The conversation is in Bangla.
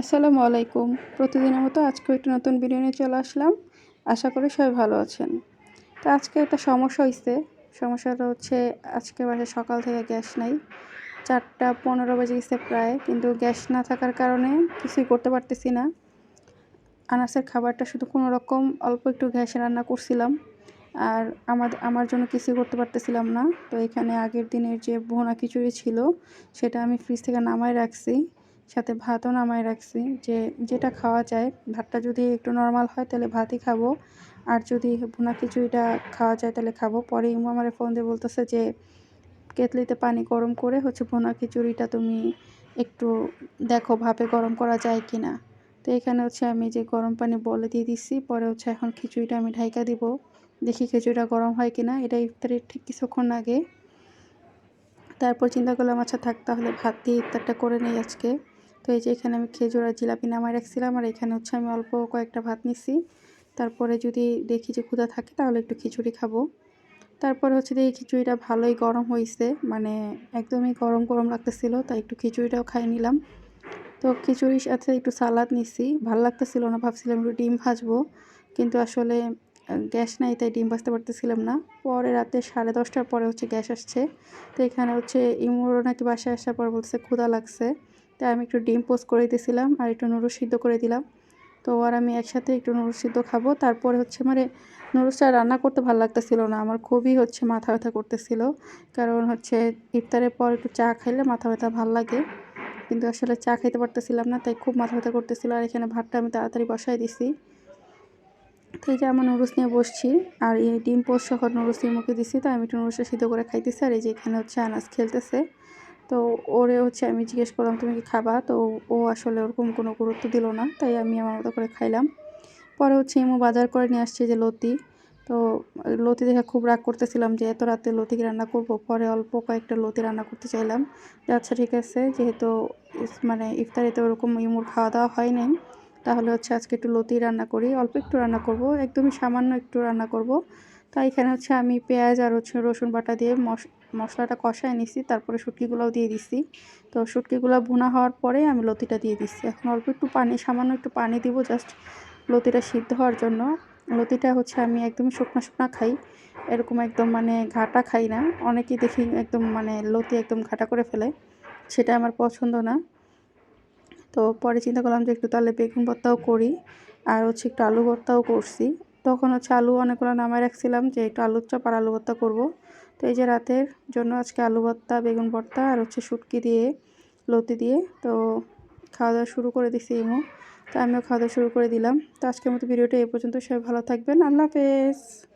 আসসালামু আলাইকুম। প্রতিদিনের মতো আজকেও একটু নতুন ভিডিও নিয়ে চলে আসলাম। আশা করি সবাই ভালো আছেন। তো আজকে একটা সমস্যা হয়েছে সমস্যাটা হচ্ছে আজকে বাসায় সকাল থেকে গ্যাস নাই। চারটা পনেরো বেজে গেছে প্রায়, কিন্তু গ্যাস না থাকার কারণে কিছুই করতে পারতেছি না। আনাসের খাবারটা শুধু কোনো রকম অল্প একটু গ্যাসে রান্না করছিলাম। আর আমাদের আমার জন্য কিছুই করতে পারতেছিলাম না। তো এখানে আগের দিনের যে ভোনা খিচুড়ি ছিল, সেটা আমি ফ্রিজ থেকে নামাই রাখছি। সাথে ভাতও নামাই রাখছি। যে, যেটা খাওয়া যায়, ভাতটা যদি একটু নর্মাল হয়, তাহলে ভাতই খাব। আর যদি ভুনা খিচুড়িটা খাওয়া যায়, তাহলে খাব। পরে ইমু আমার ফোন দিয়ে বলতেছে যে কেতলিতে পানি গরম করে হচ্ছে ভুনা খিচুড়িটা তুমি একটু দেখো ভাপে গরম করা যায় কি না তো এখানে হচ্ছে আমি যে গরম পানি বলে দিয়ে দিচ্ছি পরে হচ্ছে এখন খিচুড়িটা আমি ঢাইকা দিব। দেখি খিচুড়িটা গরম হয় কি না এটা ইফতারের ঠিক কিছুক্ষণ আগে। তারপর চিন্তা করলাম আচ্ছা থাক, তাহলে ভাত দিয়ে ইফতারটা করে নেই আজকে। তো এই যে এখানে আমি খেজুর আর জিলাপি নামায় রাখছিলাম, আর এখানে হচ্ছে আমি অল্প কয়েকটা ভাত নিছি। তারপরে যদি দেখি যে ক্ষুধা থাকে তাহলে একটু খিচুড়ি খাব। তারপরে হচ্ছে যে এই খিচুড়িটা ভালোই গরম হয়েছে মানে একদমই গরম গরম লাগতেছিল, তাই একটু খিচুড়িটাও খাই নিলাম। তো খিচুড়ির সাথে একটু সালাদ নিছি, ভালো লাগতেছিল না, ভাবছিলাম একটু ডিম ভাজবো, কিন্তু আসলে গ্যাস নাই, তাই ডিম ভাজতে পারতেছিলাম না। পরে রাতে সাড়ে দশটার পরে হচ্ছে গ্যাস আসছে, তো এখানে হচ্ছে ইমুরো নাকি বাসায় আসার পর বলছে ক্ষুধা লাগছে। তাই আমি একটু ডিম পোস্ট করে দিয়েছিলাম আর একটু নুডলস সিদ্ধ করে দিলাম। তো আর আমি একসাথে একটু নুডলস সিদ্ধ খাব। তারপরে হচ্ছে মানে নুডলসটা রান্না করতে ভালো লাগতেছিল না। আমার খুবই হচ্ছে মাথা ব্যথা করতেছিল। কারণ হচ্ছে ইফতারের পর একটু চা খাইলে মাথা ব্যথা ভালো লাগে। কিন্তু আসলে চা খাইতে পারতেছিলাম না, তাই খুব মাথা ব্যথা করতেছিল। আর এখানে ভাতটা আমি তাড়াতাড়ি বসাই দিছি। তো যে আমার নুডলস নিয়ে বসছি। আর এই ডিম পোস্ট সহ নুডলস নিয়ে মুখে দিছি। তাই আমি একটু নুডলসটা সিদ্ধ করে খাইতেছি। আর এই যে এখানে হচ্ছে আনাজ খেলতেছে। তো ওরে হচ্ছে আমি জিজ্ঞেস করলাম, তুমি কি খাবা? তো ও আসলে ওরকম কোনো গুরুত্ব দিল না, তাই আমি আমার মতো করে খাইলাম। পরে হচ্ছে ইমু বাজার করে নিয়ে আসছে যে লতি। তো লতি দেখে খুব রাগ করতেছিলাম যে এত রাতে লতিকে রান্না করব? পরে অল্প কয়েকটা লতি রান্না করতে চাইলাম। যে আচ্ছা ঠিক আছে, যেহেতু মানে ইফতারিতে ওরকম ইমুর খাওয়া দাওয়া হয় নাই, তাহলে হচ্ছে আজকে একটু লতি রান্না করি। অল্প একটু রান্না করব, একদমই সামান্য একটু রান্না করব। তাই এখানে হচ্ছে আমি পেঁয়াজ আর হচ্ছে রসুন বাটা দিয়ে মশ, মশলাটা কষায় নিছি, তারপরে শুটকিগুলোও দিয়ে দিছি। তো শুটকিগুলো ভুনা হওয়ার পরে আমি লতিটা দিয়ে দিচ্ছি এখন অল্প একটু পানি, সামান্য একটু পানি দিব জাস্ট লতিটা সিদ্ধ হওয়ার জন্য। লতিটা হচ্ছে আমি একদমই শুকনা শুকনা খাই, এরকম একদম মানে ঘাটা খাই না। অনেকেই দেখি একদম মানে লতি একদম ঘাটা করে ফেলে, সেটা আমার পছন্দ না। তো পরে চিন্তা করলাম যে একটু তাহলে বেগুন ভর্তাও করি, আর হচ্ছে একটু আলু ভর্তাও করছি। তখন হচ্ছে আলু অনেকগুলো নামায় রাখছিলাম যে একটু আলুর চপ আর আলু ভর্তা করব। তো এই যে রাতের জন্য আজকে আলু ভর্তা, বেগুন ভর্তা আর হচ্ছে শুটকি দিয়ে, লতি দিয়ে। তো খাওয়া দাওয়া শুরু করে দিছি ইমো। তো আমিও খাওয়া দাওয়া শুরু করে দিলাম। তো আজকের মতো ভিডিওটা এই পর্যন্ত। সবাই ভালো থাকবেন। আল্লাহ হাফেজ।